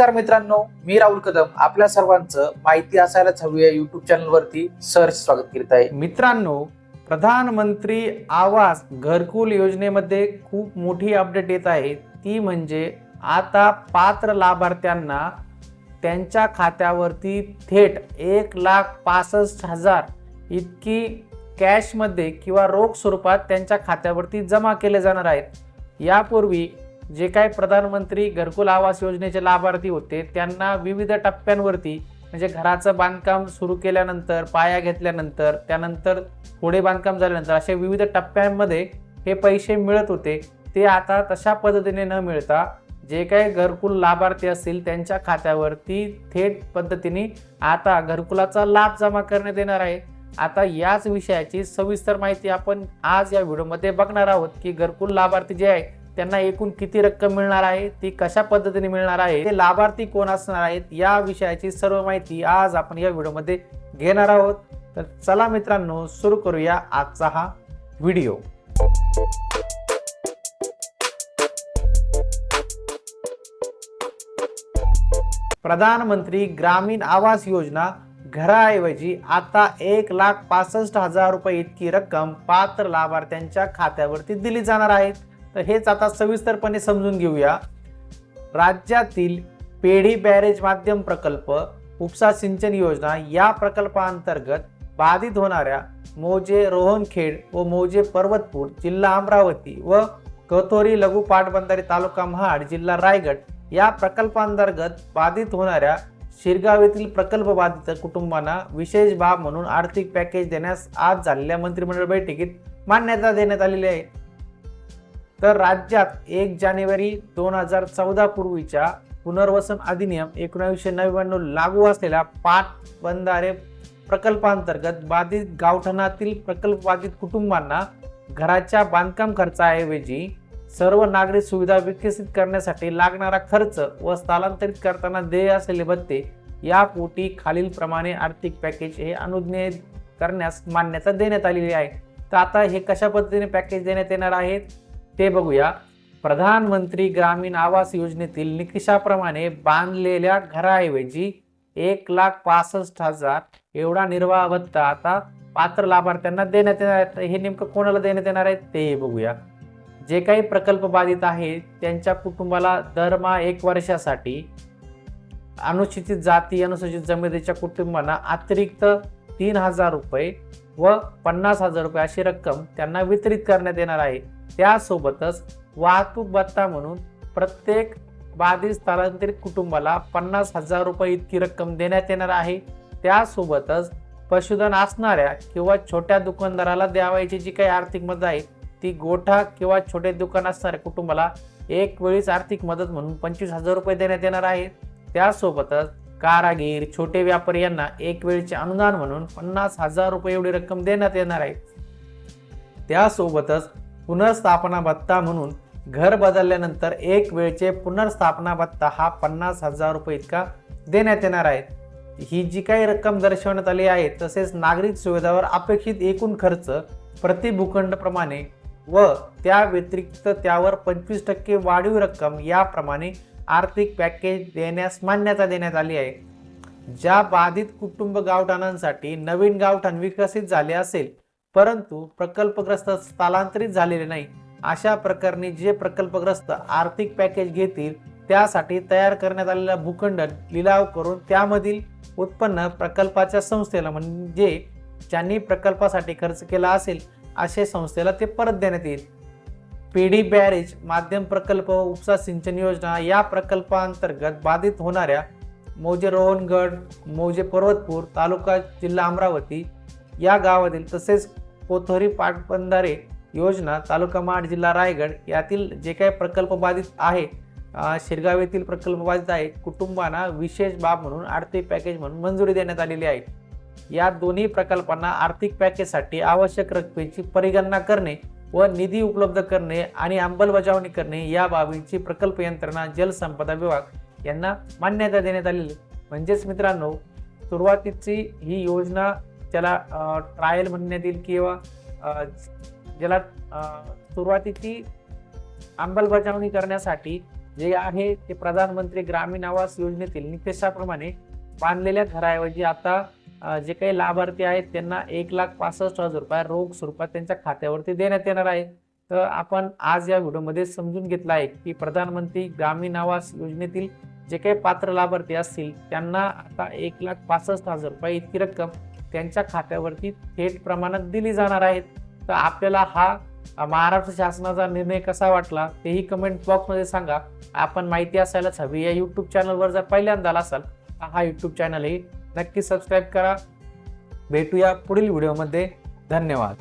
नमस्कार मित्रांनो मी राहुल कदम. आपल्या सर्वांचं माहिती असायलाच हवी आहे युट्यूब चॅनलवरती स्वागत करीत आहे. मित्रांनो प्रधानमंत्री आवास घरकुल योजनेमध्ये खूप मोठी अपडेट येत आहे. ती म्हणजे आता पात्र लाभार्थ्यांना त्यांच्या खात्यावरती थेट एक लाख पासष्ट हजार इतकी कॅशमध्ये किंवा रोख स्वरूपात त्यांच्या खात्यावरती जमा केले जाणार आहेत. यापूर्वी जे काय प्रधानमंत्री घरकुल आवास योजनेचे लाभार्थी होते त्यांना विविध टप्प्यांवरती म्हणजे घराचं बांधकाम सुरू केल्यानंतर पाया घेतल्यानंतर त्यानंतर पुढे बांधकाम झाल्यानंतर अशा विविध टप्प्यांमध्ये हे पैसे मिळत होते. ते आता तशा पद्धतीने न मिळता जे काही घरकुल लाभार्थी असतील त्यांच्या खात्यावरती थेट पद्धतीने आता घरकुलाचा लाभ जमा करण्यात येणार आहे. आता याच विषयाची सविस्तर माहिती आपण आज या व्हिडिओमध्ये बघणार आहोत की घरकुल लाभार्थी जे आहे त्यांना एकूण किती रक्कम मिळणार आहे ती कशा पद्धतीने मिळणार आहे ते लाभार्थी कोण असणार आहेत या विषयाची सर्व माहिती आज आपण या व्हिडिओमध्ये घेणार आहोत. तर चला मित्रांनो सुरू करूया आजचा हा व्हिडिओ. प्रधानमंत्री ग्रामीण आवास योजना घराऐवजी आता एक लाख पासष्ट हजार रुपये इतकी रक्कम पात्र लाभार्थ्यांच्या खात्यावरती दिली जाणार आहे. तर हेच आता सविस्तरपणे समजून घेऊया. राज्यातील पेढी बॅरेज माध्यम प्रकल्प उपसा सिंचन योजना या प्रकल्पांतर्गत बाधित होणाऱ्या मौजे रोहनखेड व मौजे पर्वतपूर जिल्हा अमरावती व कथोरी लघु पाटबंधारे तालुका महाड जिल्हा रायगड या प्रकल्पांतर्गत बाधित होणाऱ्या शिरगाव येथील प्रकल्प बाधित कुटुंबांना विशेष बाब म्हणून आर्थिक पॅकेज देण्यास आज झालेल्या मंत्रिमंडळ बैठकीत मान्यता देण्यात आलेली आहे. तर राज्यात एक जानेवारी दोन हजार चौदा पूर्वीच्या पुनर्वसन अधिनियम एकोणावीसशे नव्याण्णव लागू असलेल्या पाटबंधारे प्रकल्पांतर्गत बाधित गावठाणातील प्रकल्प बाधित कुटुंबांना घराच्या बांधकाम खर्चाऐवजी सर्व नागरिक सुविधा विकसित करण्यासाठी लागणारा खर्च व स्थलांतरित करताना देय असलेले भत्ते या पोटी खालीलप्रमाणे आर्थिक पॅकेज हे अनुज्ञेय करण्यास मान्यता देण्यात आलेली आहे. तर आता हे कशा पद्धतीने पॅकेज देण्यात येणार आहेत ते बघूया. प्रधानमंत्री ग्रामीण आवास योजनेतील निकषाप्रमाणे बांधलेल्या घराऐवजी एक लाख पासष्ट हजार एवढा निर्वाह भत्ता आता पात्र लाभार्थ्यांना देण्यात येणार आहे हे नेमकं कोणाला देण्यात येणार आहे तेही बघूया. जे काही प्रकल्प बाधित आहेत त्यांच्या कुटुंबाला दरमहा एक वर्षासाठी अनुसूचित जाती अनुसूचित जमिनीच्या कुटुंबांना अतिरिक्त तीन हजार रुपये व पन्नास हजार रुपये अशी रक्कम त्यांना वितरित करण्यात येणार आहे. त्यासोबतच वाहतूक भत्ता म्हणून प्रत्येक बाधित स्थलांतरित कुटुंबाला पन्नास हजार रुपये इतकी रक्कम देण्यात येणार आहे. त्यासोबतच पशुधन असणाऱ्या किंवा छोट्या दुकानदाराला द्यावायची जी काही आर्थिक मदत आहे ती गोठा किंवा छोटे दुकान असणाऱ्या कुटुंबाला एक वेळीच आर्थिक मदत म्हणून पंचवीस हजार रुपये देण्यात येणार आहे. त्यासोबतच कारागीर छोटे व्यापारी यांना एक वेळचे अनुदान म्हणून पन्नास हजार रुपये एवढी रक्कम देण्यात येणार आहे. त्यासोबतच पुनर्स्थापना भत्ता म्हणून घर बदलल्यानंतर एक वेळचे पुनर्स्थापना भत्ता हा पन्नास हजार रुपये इतका देण्यात येणार आहे. ही जी काही रक्कम दर्शवण्यात आली आहे तसेच नागरिक सुविधावर अपेक्षित एकूण खर्च प्रति भूखंडप्रमाणे व त्या व्यतिरिक्त त्यावर पंचवीस टक्के वाढीव रक्कम याप्रमाणे आर्थिक पॅकेज देण्यास मान्यता देण्यात आली आहे. ज्या बाधित कुटुंब गावठाणांसाठी नवीन गावठाण विकसित झाले असेल परंतु प्रकल्पग्रस्त स्थलांतरित झालेले नाही. अशा प्रकरणी जे प्रकल्पग्रस्त आर्थिक पॅकेज घेतील त्यासाठी तयार करण्यात आलेला भूखंड लिलाव करून त्यामधील उत्पन्न प्रकल्पाच्या संस्थेला म्हणजे ज्यांनी प्रकल्पासाठी खर्च केला असेल असे संस्थेला ते परत देण्यात येईल. पेढी बॅरेज माध्यम प्रकल्प व उपसा सिंचन योजना या प्रकल्पांतर्गत बाधित होणाऱ्या मौजे रोहनगड मौजे पर्वतपूर तालुका जिल्हा अमरावती या गावातील तसेच कोथोरी पाटबंधारे योजना तालुका महाड जिल्हा रायगड यातील जे काही प्रकल्प बाधित आहे शिरगाव येथील प्रकल्प बाधित आहे कुटुंबांना विशेष बाब म्हणून आर्थिक पॅकेज म्हणून मंजुरी देण्यात आलेली आहे या दोन्ही प्रकल्पांना आर्थिक पॅकेजसाठी आवश्यक रकमेची परिगणना करणे व निधी उपलब्ध करणे आणि अंमलबजावणी करणे या बाबींची प्रकल्प यंत्रणा जलसंपदा विभाग यांना मान्यता देण्यात आलेली आहे. म्हणजेच मित्रांनो सुरुवातीची ही योजना ज्याला ट्रायल म्हणण्यात येईल किंवा ज्याला सुरुवातीची अंमलबजावणी करण्यासाठी जे आहे ते प्रधानमंत्री ग्रामीण आवास योजनेतील निकषाप्रमाणे बांधलेल्या घराऐवजी आता जे काही लाभार्थी आहेत त्यांना एक लाख पासष्ट हजार रुपये रोख स्वरूपात त्यांच्या खात्यावरती देण्यात येणार आहे. तर आपण आज या व्हिडिओमध्ये समजून घेतला आहे की प्रधानमंत्री ग्रामीण आवास योजनेतील जे काही पात्र लाभार्थी असतील त्यांना आता एक लाख पासष्ट हजार रुपये इतकी रक्कम त्यांच्या खात्यावरती थेट प्रमाणात दिली जाणार आहेत. तर आपल्याला हा महाराष्ट्र शासनाचा निर्णय कसा वाटला तेही कमेंट बॉक्समध्ये सांगा. आपण माहिती असायलाच हवी. या यूट्यूब चॅनलवर जर पहिल्यांदा असाल तर हा यूट्यूब चॅनलही नक्की सबस्क्राईब करा. भेटूया पुढील व्हिडिओमध्ये धन्यवाद.